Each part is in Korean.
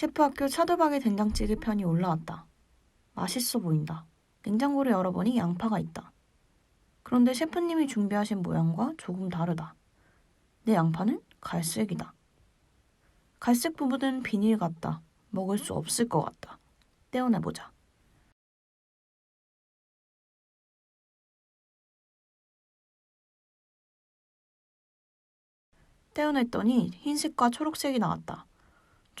셰프 학교 차돌박이 된장찌개 편이 올라왔다. 맛있어 보인다. 냉장고를 열어보니 양파가 있다. 그런데 셰프님이 준비하신 모양과 조금 다르다. 내 양파는 갈색이다. 갈색 부분은 비닐 같다. 먹을 수 없을 것 같다. 떼어내보자. 떼어냈더니 흰색과 초록색이 나왔다.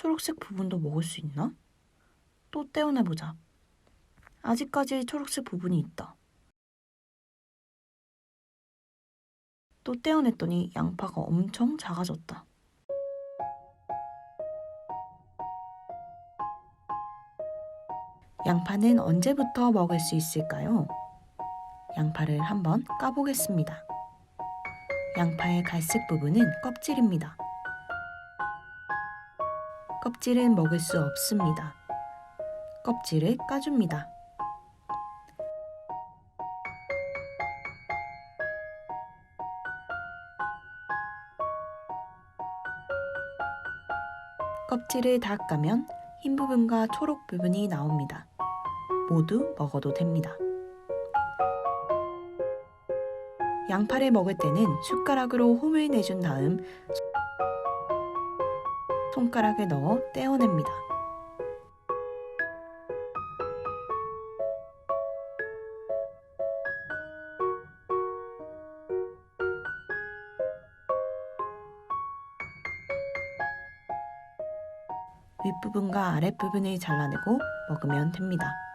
초록색 부분도 먹을 수 있나? 또 떼어내보자. 아직까지 초록색 부분이 있다. 또 떼어냈더니 양파가 엄청 작아졌다. 양파는 언제부터 먹을 수 있을까요? 양파를 한번 까보겠습니다. 양파의 갈색 부분은 껍질입니다. 껍질은 먹을 수 없습니다. 껍질을 까줍니다. 껍질을 다 까면 흰 부분과 초록 부분이 나옵니다. 모두 먹어도 됩니다. 양파를 먹을 때는 숟가락으로 홈을 내준 다음 손가락을 넣어 떼어냅니다. 윗부분과 아랫부분을 잘라내고 먹으면 됩니다.